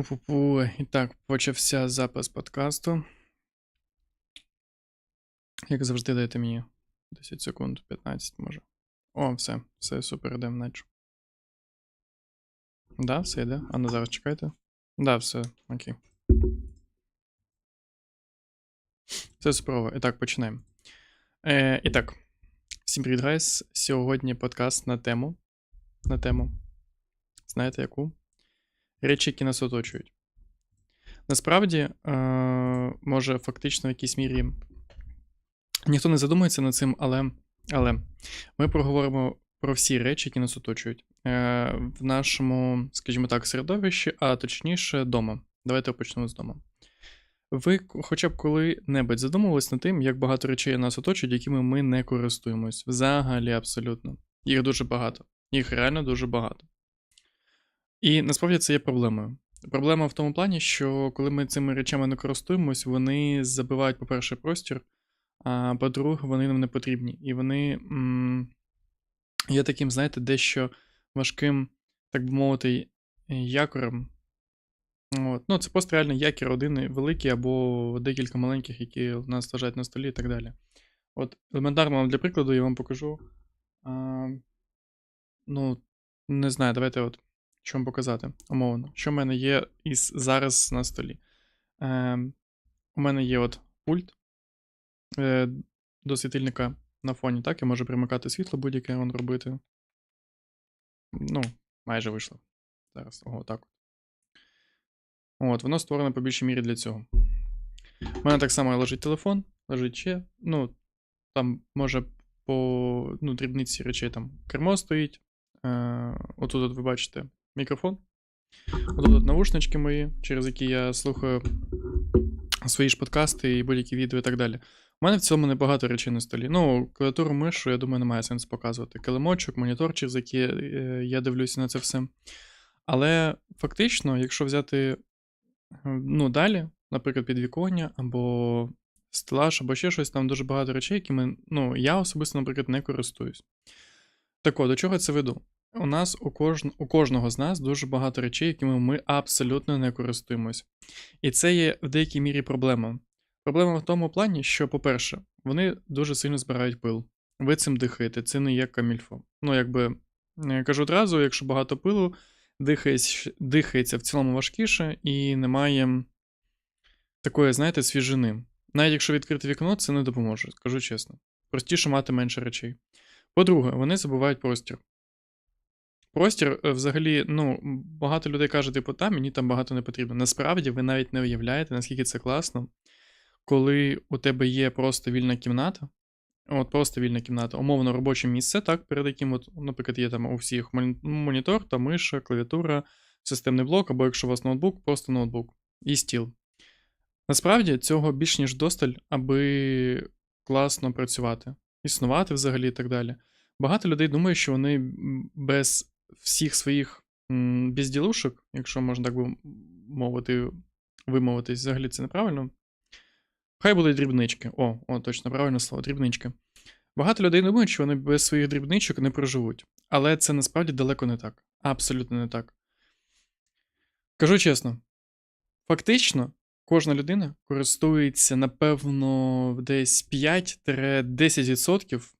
Пу-пу-пу. І так, почався запис подкасту. Як завжди, дайте мені 10 секунд, 15 може. О, все, все супер, йдемо наче. Да, все йде. А ну зараз чекайте. Да, все, окей. Все суперово. І так, починаємо. Е, і так, всім привіт, гайс. Сьогодні подкаст на тему. На тему. Знаєте яку? Речі, які нас оточують. Насправді, е, може, фактично в якійсь мірі ніхто не задумується над цим, але, але ми проговоримо про всі речі, які нас оточують. Е, в нашому, скажімо так, середовищі, а точніше, дома. Давайте почнемо з дому. Ви хоча б коли-небудь задумувались над тим, як багато речей нас оточують, якими ми не користуємось. Взагалі, абсолютно. Їх дуже багато. Їх реально дуже багато. І насправді це є проблемою. Проблема в тому плані, що коли ми цими речами не користуємось, вони забивають, по-перше, простір, а по-друге, вони нам не потрібні. І вони м- є таким, знаєте, дещо важким, так би мовити, якорем. От. Ну, це просто реально якір один великий або декілька маленьких, які у нас лежать на столі і так далі. От, елементарно вам для прикладу я вам покажу. А, ну, не знаю, давайте от що вам показати умовно. Що в мене є із зараз на столі? Е, у мене є от пульт е, до світильника на фоні. Так, я можу примикати світло будь-яке он робити. Ну, майже вийшло. Зараз. Ого, так. от. Воно створено по більшій мірі для цього. У мене так само лежить телефон, лежить ще. Ну, там може по ну, дрібниці речей там кермо стоїть. Е, отут от ви бачите мікрофон. Отут от наушнички мої, через які я слухаю свої ж подкасти і будь-які відео і так далі. У мене в цьому небагато речей на столі. Ну, клавіатуру мишу, я думаю, немає сенсу показувати. Килимочок, монітор, через який е, я дивлюся на це все. Але фактично, якщо взяти е, ну, далі, наприклад, підвіконня або стелаж, або ще щось, там дуже багато речей, якими ну, я особисто, наприклад, не користуюсь. Так от, до чого це веду? У нас у, кож... у кожного з нас дуже багато речей, якими ми абсолютно не користуємось. І це є в деякій мірі проблема. Проблема в тому плані, що, по-перше, вони дуже сильно збирають пил. Ви цим дихаєте, це не є камільфо. Ну, якби я кажу одразу, якщо багато пилу, дихається, дихається в цілому важкіше і немає такої, знаєте, свіжини. Навіть якщо відкрити вікно, це не допоможе, скажу чесно. Простіше мати менше речей. По-друге, вони забувають простір. Простір, е, взагалі, ну, багато людей каже, типу, та, мені там багато не потрібно. Насправді, ви навіть не уявляєте, наскільки це класно, коли у тебе є просто вільна кімната. От просто вільна кімната, умовно робоче місце, так, перед яким, от, наприклад, є там у всіх монітор, та миша, клавіатура, системний блок, або якщо у вас ноутбук, просто ноутбук і стіл. Насправді цього більш ніж досталь, аби класно працювати, існувати взагалі і так далі. Багато людей думає, що вони без всіх своїх безділушок, якщо можна так би мовити, вимовитись, взагалі це неправильно. Хай будуть дрібнички. О, о, точно правильне слово, дрібнички. Багато людей думають, що вони без своїх дрібничок не проживуть. Але це насправді далеко не так. Абсолютно не так. Кажу чесно, фактично, кожна людина користується, напевно, десь 5-10%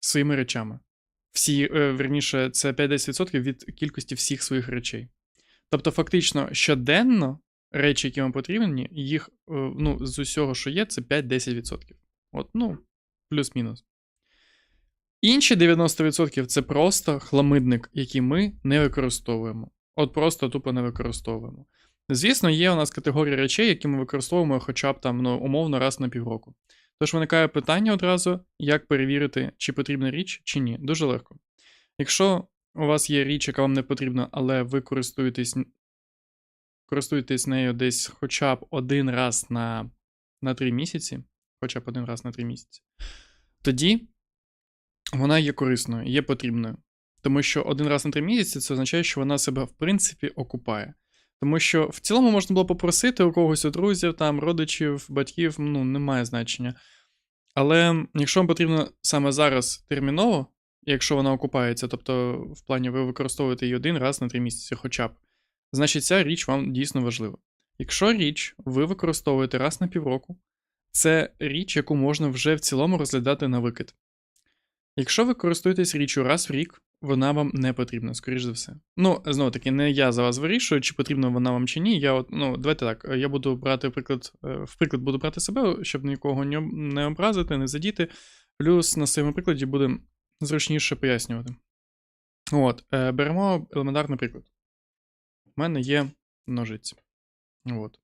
своїми речами. Всі, е, верніше, це 5-10% від кількості всіх своїх речей. Тобто, фактично, щоденно речі, які вам потрібні, їх е, ну, з усього, що є, це 5-10%. От, ну, плюс-мінус. Інші 90% це просто хламидник, який ми не використовуємо. От просто тупо не використовуємо. Звісно, є у нас категорія речей, які ми використовуємо хоча б там, ну, умовно, раз на півроку. Тож виникає питання одразу, як перевірити, чи потрібна річ, чи ні. Дуже легко. Якщо у вас є річ, яка вам не потрібна, але ви користуєтесь, користуєтесь нею десь хоча б один раз на, на 3 місяці, хоча б один раз на 3 місяці, тоді вона є корисною, є потрібною. Тому що один раз на 3 місяці це означає, що вона себе, в принципі, окупає. Тому що в цілому можна було попросити у когось у друзів, там, родичів, батьків, ну, немає значення. Але якщо вам потрібно саме зараз терміново, якщо вона окупається, тобто в плані ви використовуєте її один раз на 3 місяці хоча б, значить ця річ вам дійсно важлива. Якщо річ ви використовуєте раз на півроку, це річ, яку можна вже в цілому розглядати на викид. Якщо ви користуєтесь річчю раз в рік, вона вам не потрібна, скоріш за все. Ну, знову таки, не я за вас вирішую, чи потрібна вона вам чи ні. Я от, ну, давайте так, я буду брати приклад, е, в приклад буду брати себе, щоб нікого не образити, не задіти. Плюс на своєму прикладі буде зручніше пояснювати. От, е, беремо елементарний приклад. У мене є ножиці. От.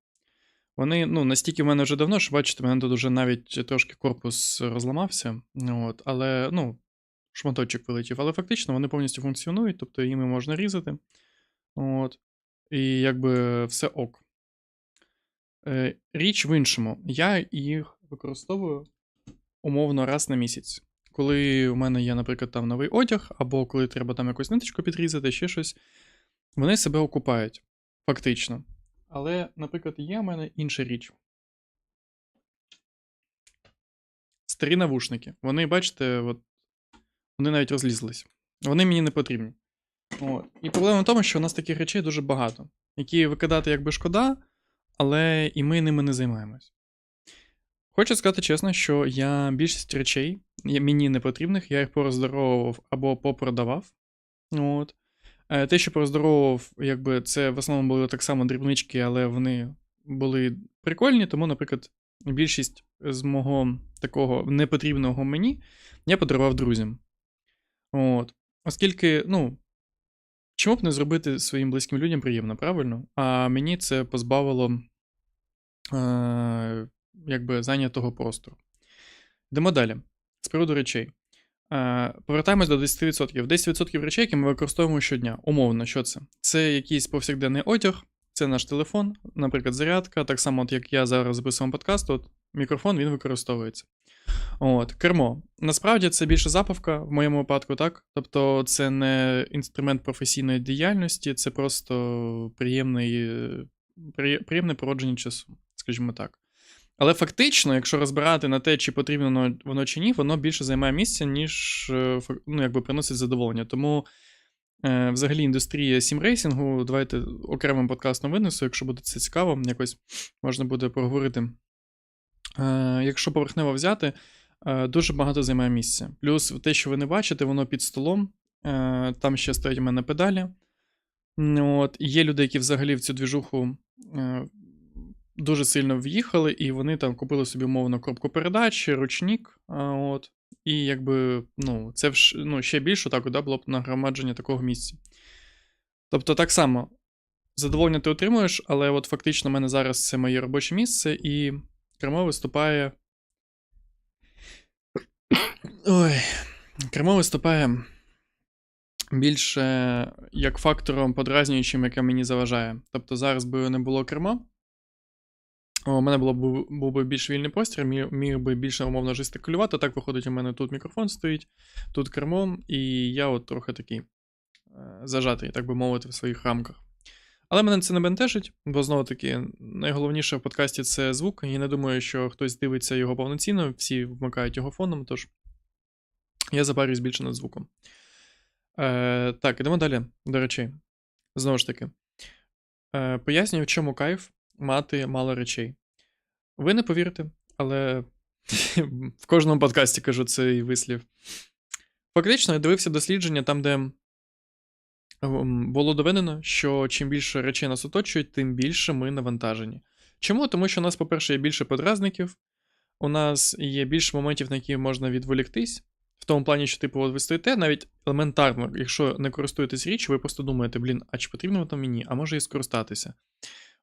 Вони, ну, настільки в мене вже давно, що бачите, в мене тут вже навіть трошки корпус розламався. От, але, ну, шматочок вилетів. Але фактично вони повністю функціонують, тобто їми можна різати. От. І якби все ок. Е, річ в іншому. Я їх використовую умовно раз на місяць. Коли у мене є, наприклад, там новий одяг, або коли треба там якусь ниточку підрізати, ще щось, вони себе окупають. Фактично. Але, наприклад, є в мене інша річ. Старі навушники. Вони, бачите, от, вони навіть розлізлись. Вони мені не потрібні. От. І проблема в тому, що у нас таких речей дуже багато, які викидати якби шкода, але і ми ними не займаємось. Хочу сказати чесно, що я більшість речей, мені не потрібних, я їх пороздоровував або попродавав. От. Е, Те, що пороздоровував, якби це в основному були так само дрібнички, але вони були прикольні, тому, наприклад, більшість з мого такого непотрібного мені я подарував друзям. От. Оскільки, ну, чому б не зробити своїм близьким людям приємно, правильно? А мені це позбавило е, якби зайнятого простору. Йдемо далі. З приводу речей. Е, повертаємось до 10%. 10% речей, які ми використовуємо щодня. Умовно, що це? Це якийсь повсякденний одяг, це наш телефон, наприклад, зарядка. Так само, от як я зараз записую подкаст, от мікрофон він використовується. От, кермо. Насправді це більше запавка в моєму випадку, так? Тобто це не інструмент професійної діяльності, це просто приємний, е, приємне породження часу, скажімо так. Але фактично, якщо розбирати на те, чи потрібно воно- чи ні, воно більше займає місця, ніж е, ну, якби приносить задоволення. Тому е, взагалі індустрія сімрейсингу, давайте окремим подкастом винесу, якщо буде це цікаво, якось можна буде поговорити. Е, якщо поверхнево взяти, е, дуже багато займає місця. Плюс те, що ви не бачите, воно під столом. Е, там ще стоять у мене педалі. Ну, От, є люди, які взагалі в цю двіжуху дуже сильно в'їхали, і вони там купили собі умовно коробку передач, ручник. От, і якби, ну, це ну, ще більше так, да, було б нагромадження такого місця. Тобто, так само, задоволення ти отримуєш, але от фактично в мене зараз це моє робоче місце, і кермо виступає. Ой. Кермо виступає більше як фактором подразнюючим, яке мені заважає. Тобто зараз би не було керма. У мене було б був би більш вільний простір, міг би більше умовно жестикулювати. Так виходить, у мене тут мікрофон стоїть, тут кермо, і я от трохи такий е, зажатий, так би мовити, в своїх рамках. Але мене це не бентежить, бо знову таки, найголовніше в подкасті це звук. Я не думаю, що хтось дивиться його повноцінно, всі вмикають його фоном, тож я запарююсь більше над звуком. Е, так, ідемо далі до речей. Знову ж таки, е, пояснюю, в чому кайф мати мало речей. Ви не повірите, але в кожному подкасті кажу цей вислів. Фактично, я дивився дослідження там, де було доведено, що чим більше речей нас оточують, тим більше ми навантажені. Чому? Тому що у нас, по-перше, є більше подразників, у нас є більше моментів, на які можна відволіктись. В тому плані, що, типу, от ви стоїте навіть елементарно, якщо не користуєтесь річчю, ви просто думаєте, блін, а чи потрібно воно мені, а може і скористатися.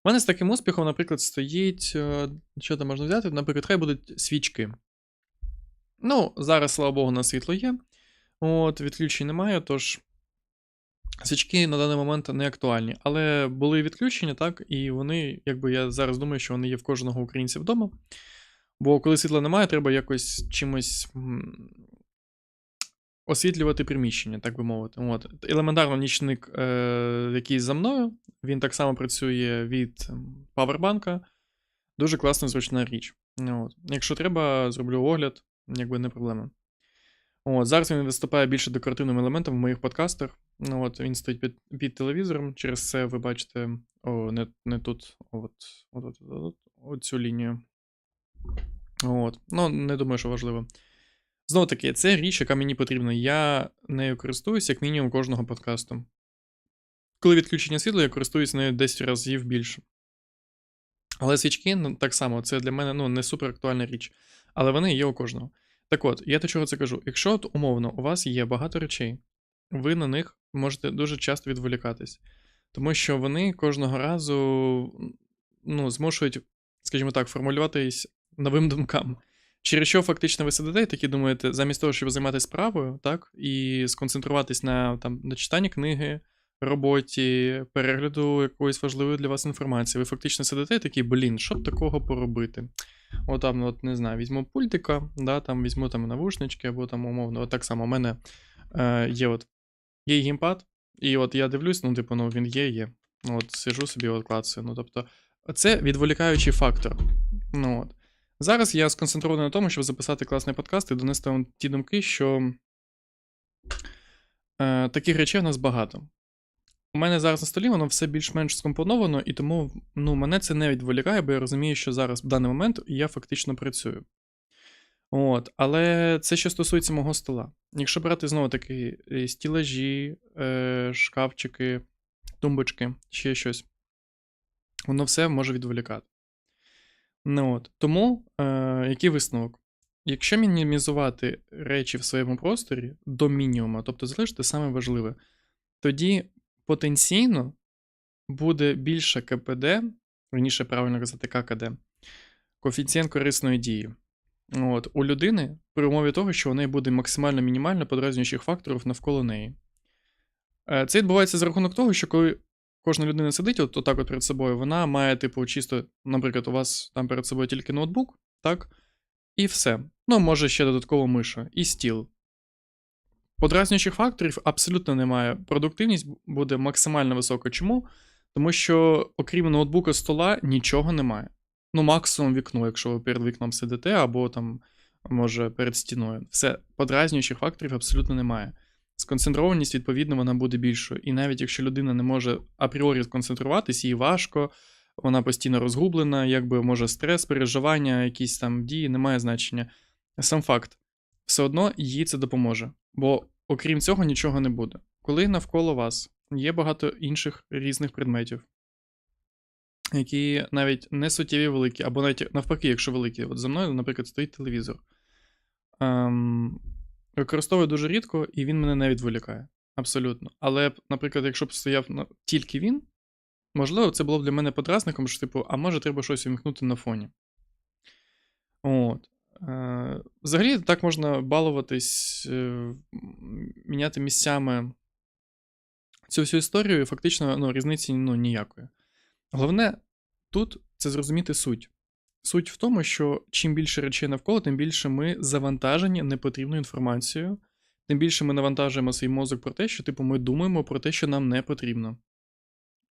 У мене з таким успіхом, наприклад, стоїть. е, Що там можна взяти? Наприклад, хай будуть свічки. Ну, зараз, слава Богу, на світло є. От, відключень немає, тож свічки на даний момент не актуальні. Але були відключення, так, і вони, якби я зараз думаю, що вони є в кожного українця вдома. Бо коли світла немає, треба якось чимось освітлювати приміщення, так би мовити. От. Елементарно нічник, е, який за мною, він так само працює від павербанка. Дуже класна зручна річ. От. Якщо треба, зроблю огляд, якби не проблема. От, зараз він виступає більше декоративним елементом в моїх подкастах. Ну, от, він стоїть під, під телевізором. Через це ви бачите. О, не, не тут, от, от, от, от, от цю лінію. От. Ну, не думаю, що важливо. Знову таки, це річ, яка мені потрібна. Я нею користуюсь як мінімум кожного подкасту. Коли відключення світла, я користуюсь нею 10 разів більше. Але свічки, ну, так само, це для мене ну, не супер актуальна річ. Але вони є у кожного. Так от, я до чого це кажу? Якщо от умовно у вас є багато речей, ви на них можете дуже часто відволікатись. Тому що вони кожного разу ну, змушують, скажімо так, формулюватись новим думкам. Через що фактично ви сидите і такі думаєте, замість того, щоб займатися справою, так, і сконцентруватись на там, на читанні книги, роботі, перегляду якоїсь важливої для вас інформації, ви фактично сидите і такі, блін, що б такого поробити? От там, от не знаю, візьму пультика, да, там візьму там навушнички, або там умовно, от так само у мене е, є от є геймпад, і от я дивлюсь, ну, типу, ну він є, є. Ну, От сижу собі, от клацаю. Ну, тобто, це відволікаючий фактор. Ну, от. Зараз я сконцентрований на тому, щоб записати класний подкаст і донести вам ті думки, що е, таких речей у нас багато. У мене зараз на столі воно все більш-менш скомпоновано, і тому ну, мене це не відволікає, бо я розумію, що зараз в даний момент я фактично працюю. От, Але це що стосується мого стола. Якщо брати знову таки е, стілажі, е, шкафчики, тумбочки, ще щось, воно все може відволікати. Ну, от. Тому, е, який висновок? Якщо мінімізувати речі в своєму просторі до мінімуму, тобто залишити саме важливе, тоді потенційно буде більше КПД, раніше правильно казати ККД, коефіцієнт корисної дії. От, У людини при умові того, що у неї буде максимально мінімально подразнюючих факторів навколо неї. Е, Це відбувається за рахунок того, що коли кожна людина сидить от, отак от перед собою, вона має, типу, чисто, наприклад, у вас там перед собою тільки ноутбук, так? І все. Ну, може ще додатково миша, і стіл. Подразнюючих факторів абсолютно немає. Продуктивність буде максимально висока. Чому? Тому що, окрім ноутбука стола, нічого немає. Ну, максимум вікно, якщо ви перед вікном сидите, або там, може, перед стіною. Все, подразнюючих факторів абсолютно немає. Сконцентрованість, відповідно, вона буде більшою. І навіть якщо людина не може апріорі сконцентруватись, їй важко, вона постійно розгублена, якби може стрес, переживання, якісь там дії, немає значення. Сам факт, все одно їй це допоможе. Бо окрім цього нічого не буде. Коли навколо вас є багато інших різних предметів, які навіть не суттєві великі, або навіть навпаки, якщо великі, от за мною, наприклад, стоїть телевізор. Ем, Використовую дуже рідко, і він мене не відволікає. Абсолютно. Але, наприклад, якщо б стояв ну, тільки він, можливо, це було б для мене подразником, що, типу, а може, треба щось вимкнути на фоні. От. Е, Взагалі, так можна балуватись, е, міняти місцями цю всю історію, і фактично ну, різниці ну, ніякої. Головне тут це зрозуміти суть. Суть в тому, що чим більше речей навколо, тим більше ми завантажені непотрібною інформацією, тим більше ми навантажуємо свій мозок про те, що типу, ми думаємо про те, що нам не потрібно.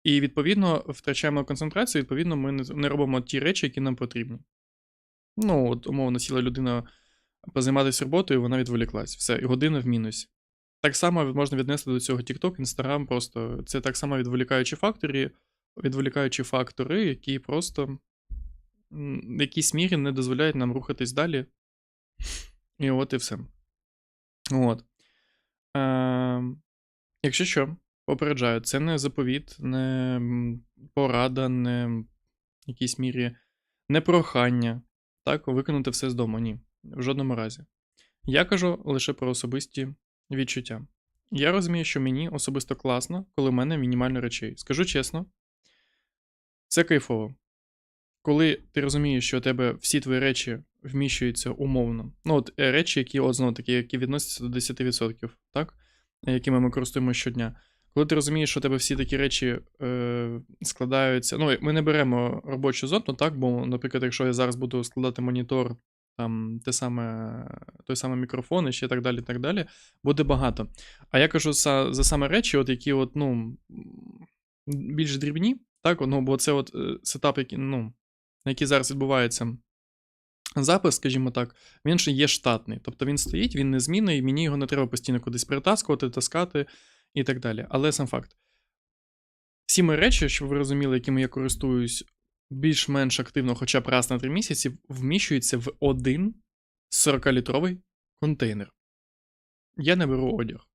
І відповідно втрачаємо концентрацію, відповідно, ми не робимо ті речі, які нам потрібні. Ну, от, умовно, сіла людина позайматися роботою, вона відволіклась. Все, і година в мінусі. Так само можна віднести до цього TikTok, Instagram, просто це так само відволікаючі фактори, відволікаючі фактори, які просто в якійсь мірі не дозволяють нам рухатись далі. І от і все. От. Е, Якщо що, попереджаю, це не заповіт, не порада, не в якійсь мірі не прохання. Так, виконати все з дому. Ні. В жодному разі. Я кажу лише про особисті відчуття. Я розумію, що мені особисто класно, коли в мене мінімально речей. Скажу чесно, це кайфово. Коли ти розумієш, що у тебе всі твої речі вміщуються умовно. Ну, от е, речі, які от, знову такі, які відносяться до 10%, так? якими ми користуємося щодня. Коли ти розумієш, що у тебе всі такі речі е, складаються. Ну, ми не беремо робочу зону, так, бо, наприклад, якщо я зараз буду складати монітор, там, те саме, той самий мікрофон і ще так далі, так далі, буде багато. А я кажу за, за саме речі, от які от, ну, більш дрібні, так, ну, бо це от е, сетап, який, ну, на який зараз відбувається запис, скажімо так, він ще є штатний. Тобто він стоїть, він незмінний, мені його не треба постійно кудись притаскувати, таскати і так далі. Але сам факт. Всі мої речі, щоб ви розуміли, якими я користуюсь більш-менш активно, хоча б раз на три місяці, вміщуються в один 40-літровий контейнер. Я не беру одяг.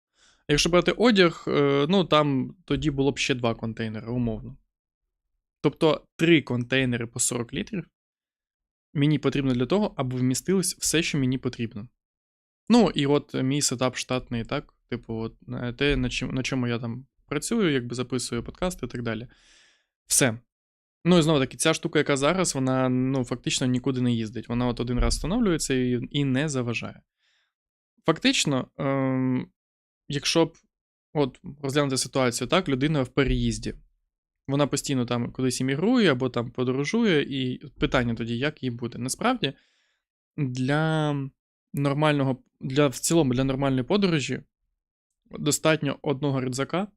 Якщо брати одяг, е, ну там тоді було б ще два контейнери, умовно. Тобто три контейнери по 40 літрів мені потрібно для того, аби вмістилось все, що мені потрібно. Ну, і от мій сетап штатний, так? Типу, от, е, те, на, чим, на чому я там працюю, якби записую подкасти і так далі. Все. Ну і знову таки, ця штука, яка зараз, вона ну, фактично нікуди не їздить. Вона от один раз встановлюється і, і не заважає. Фактично, ем, якщо б от розглянути ситуацію, так, людина в переїзді. Вона постійно там кудись іммігрує або там подорожує, і питання тоді, як їй буде. Насправді, для нормального, для в цілому для нормальної подорожі достатньо одного рюкзака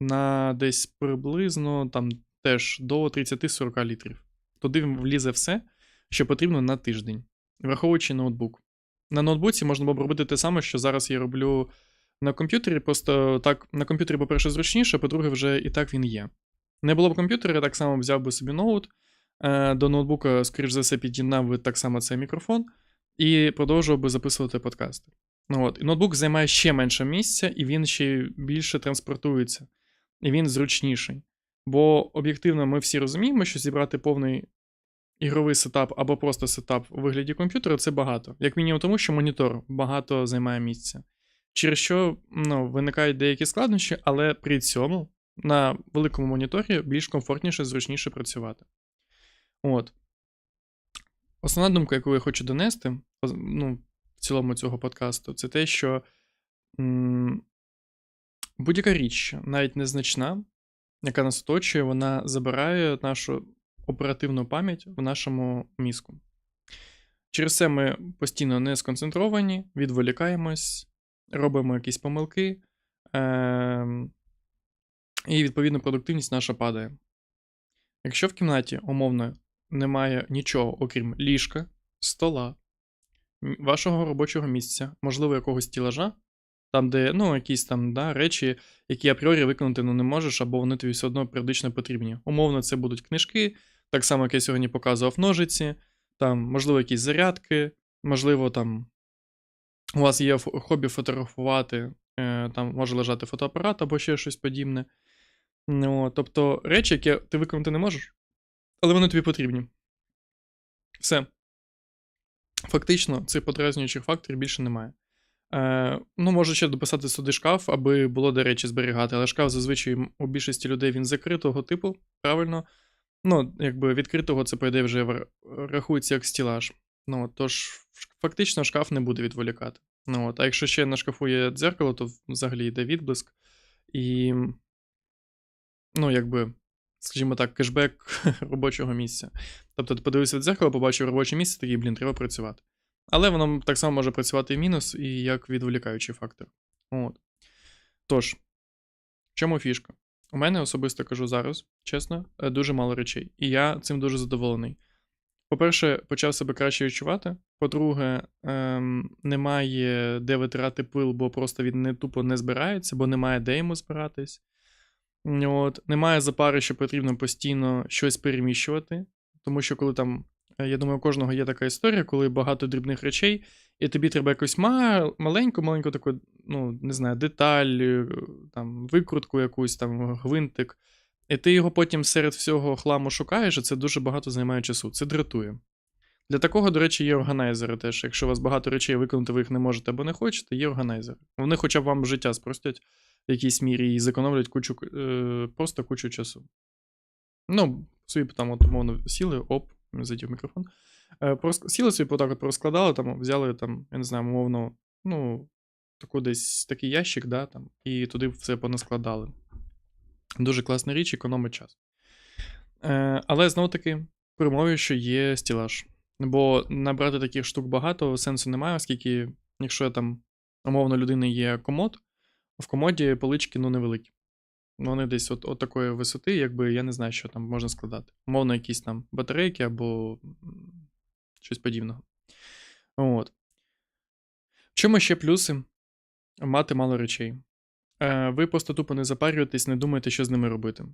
на десь приблизно там теж до 30-40 літрів. Туди влізе все, що потрібно на тиждень, враховуючи ноутбук. На ноутбуці можна було б робити те саме, що зараз я роблю на комп'ютері. Просто так, на комп'ютері, по-перше, зручніше, по-друге, вже і так він є. Не було б комп'ютера, так само взяв би собі ноут. Е, До ноутбука, скоріш за все, під'єднав би так само цей мікрофон і продовжував би записувати подкасти. Ну, от. І ноутбук займає ще менше місця, і він ще більше транспортується. І він зручніший. Бо об'єктивно ми всі розуміємо, що зібрати повний ігровий сетап або просто сетап у вигляді комп'ютера це багато. Як мінімум, тому що монітор багато займає місця. Через що ну, виникають деякі складнощі, але при цьому на великому моніторі більш комфортніше, зручніше працювати. От. Основна думка, яку я хочу донести, ну, в цілому цього подкасту, це те, що будь-яка річ, навіть незначна, яка нас оточує, вона забирає нашу оперативну пам'ять в нашому мізку. Через це ми постійно не сконцентровані, відволікаємось, робимо якісь помилки, е- і, відповідно, продуктивність наша падає. Якщо в кімнаті, умовно, немає нічого, окрім ліжка, стола, вашого робочого місця, можливо, якогось стілажа, там, де ну, якісь там да, речі, які апріорі виконати ну, не можеш, або вони тобі все одно періодично потрібні. Умовно, це будуть книжки, так само, як я сьогодні показував ножиці, там, можливо, якісь зарядки, можливо, там у вас є хобі фотографувати, е, там може лежати фотоапарат або ще щось подібне. Ну, Тобто речі, які ти виконати не можеш, але вони тобі потрібні. Все. Фактично, цих подразнюючих факторів більше немає. Е, Ну, можу ще дописати сюди шкаф, аби було де речі зберігати, але шкаф зазвичай у більшості людей він закритого типу, правильно. Ну, якби відкритого це, по ідеї, вже рахується як стілаж. Ну, Тож, фактично, шкаф не буде відволікати. Ну, от. А якщо ще на шкафу є дзеркало, то взагалі йде відблиск. І ну, якби, скажімо так, кешбек робочого місця. Тобто, ти подивився в дзеркало, побачив робоче місце, такий, блін, треба працювати. Але воно так само може працювати і мінус, і як відволікаючий фактор. От. Тож, в чому фішка? У мене особисто кажу зараз, чесно, е, дуже мало речей. І я цим дуже задоволений. По-перше, почав себе краще відчувати. По-друге, ем, немає де витирати пил, бо просто він не тупо не збирається, бо немає де йому збиратись. От, Немає запари, що потрібно постійно щось переміщувати. Тому що, коли там, е, я думаю, у кожного є така історія, коли багато дрібних речей, і тобі треба якусь маленьку-маленьку таку, ну, не знаю, деталь, е, там, викрутку якусь, там, гвинтик. І ти його потім серед всього хламу шукаєш, і це дуже багато займає часу. Це дратує. Для такого, до речі, є органайзери теж. Якщо у вас багато речей виконати, ви їх не можете або не хочете, є органайзери. Вони хоча б вам життя спростять в якійсь мірі і зекономлять кучу, е, просто кучу часу. Ну, собі там, от, умовно, сіли, оп, задів мікрофон. Е, сіли собі отак от розкладали, там, взяли, там, я не знаю, умовно, ну, таку десь такий ящик, да, там, і туди все понаскладали. Дуже класна річ, економить час. Е, Але знову таки, при умові, що є стілаж. Бо набрати таких штук багато сенсу немає, оскільки, якщо там, умовно, людини є комод, в комоді полички ну, невеликі. Вони десь от, от такої висоти, якби я не знаю, що там можна складати. Умовно, якісь там батарейки або щось подібного. От. В чому ще плюси мати мало речей? Е, ви просто тупо не запарюєтесь, не думаєте, що з ними робити.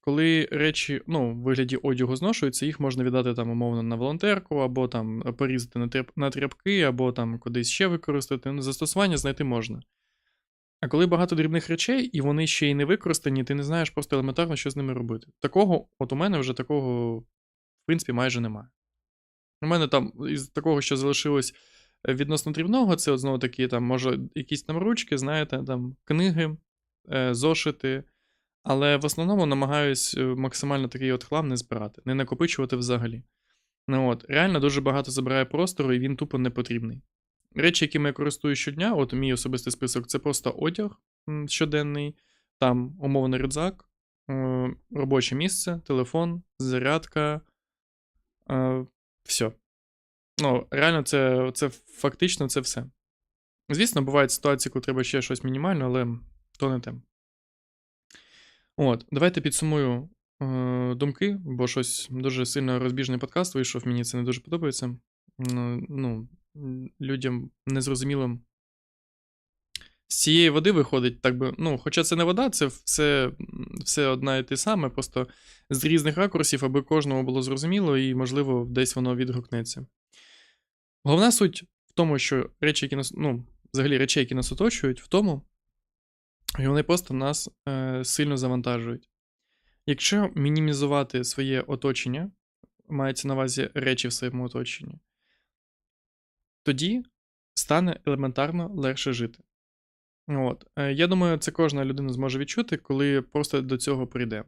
Коли речі, ну, в вигляді одягу зношуються, їх можна віддати там умовно на волонтерку, або там порізати на, тряп, на тряпки, або там кудись ще використати. Ну, застосування знайти можна. А коли багато дрібних речей, і вони ще й не використані, ти не знаєш просто елементарно, що з ними робити. Такого, от у мене вже такого, в принципі, майже немає. У мене там із такого, що залишилось відносно дрібного, це от знову таки, там, може, якісь там ручки, знаєте, там книги, е, зошити. Але в основному намагаюсь е, максимально такий от хлам не збирати, не накопичувати взагалі. Ну от, Реально дуже багато забирає простору, і він тупо не потрібний. Речі, якими я користуюсь щодня, от мій особистий список, це просто одяг щоденний, там умовний рюкзак, е, робоче місце, телефон, зарядка. Все. Ну, реально, це це фактично це все. Звісно, бувають ситуації, коли треба ще щось мінімальне, але то не те. От, давайте підсумую е, думки, бо щось дуже сильно розбіжний подкаст вийшов, мені це не дуже подобається. Ну людям незрозумілим. З цієї води виходить, так би, ну, хоча це не вода, це все все одна і те саме, просто з різних ракурсів, аби кожному було зрозуміло, і, можливо, десь воно відгукнеться. Головна суть в тому, що речі, які нас, ну, взагалі речі, які нас оточують, в тому, і вони просто нас е, сильно завантажують. Якщо мінімізувати своє оточення, мається на увазі речі в своєму оточенні, тоді стане елементарно легше жити. От. Е, я думаю, це кожна людина зможе відчути, коли просто до цього прийде.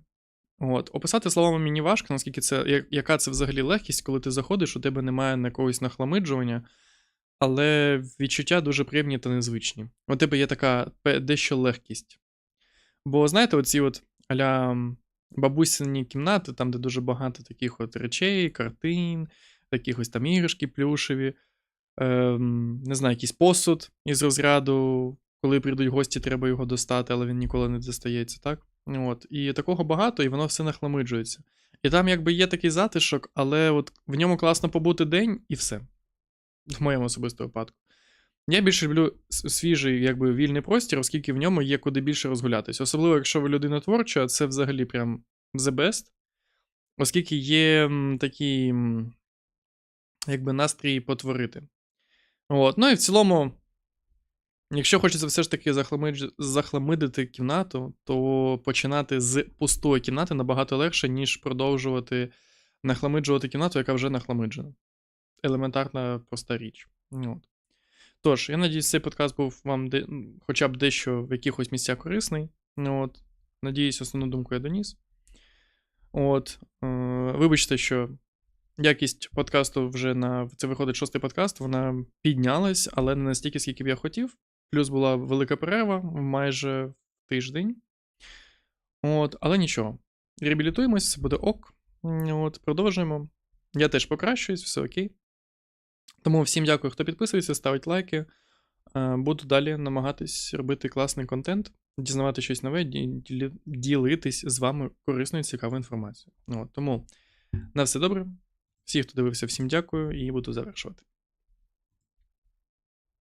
От. Описати словами мені важко, наскільки це, яка це взагалі легкість, коли ти заходиш, у тебе немає якогось нахламиджування, але відчуття дуже приємні та незвичні. У тебе є така дещо легкість. Бо, знаєте, оці от аля бабусині кімнати, там, де дуже багато таких от речей, картин, таких ось там іграшки плюшеві, ем, не знаю, якийсь посуд із розряду, коли прийдуть гості, треба його достати, але він ніколи не достається, так? От. І такого багато, і воно все нахламиджується. І там якби є такий затишок, але от в ньому класно побути день і все в моєму особистому випадку. Я більше люблю свіжий, якби вільний простір, оскільки в ньому є куди більше розгулятись. Особливо, якщо ви людина творча, це взагалі прям the best. Оскільки є такий, якби настрій потворити. От. Ну і в цілому, якщо хочеться все ж таки захламидити кімнату, то починати з пустої кімнати набагато легше, ніж продовжувати нахламиджувати кімнату, яка вже нахламиджена елементарна проста річ. От. Тож, я надіюсь, цей подкаст був вам де, хоча б дещо в якихось місцях корисний. От. Надіюсь, основну думку я доніс. От. Е, Вибачте, що якість подкасту вже на це виходить шостий подкаст, вона піднялась, але не настільки, скільки б я хотів. Плюс була велика перерва майже тиждень. От, Але нічого. Реабілітуємось, буде ок. От, Продовжуємо. Я теж покращуюсь, все окей. Тому всім дякую, хто підписується, ставить лайки. Е, буду далі намагатись робити класний контент, дізнавати щось нове, ділитись з вами корисною цікавою інформацією. От, Тому на все добре. Всі, хто дивився, всім дякую і буду завершувати.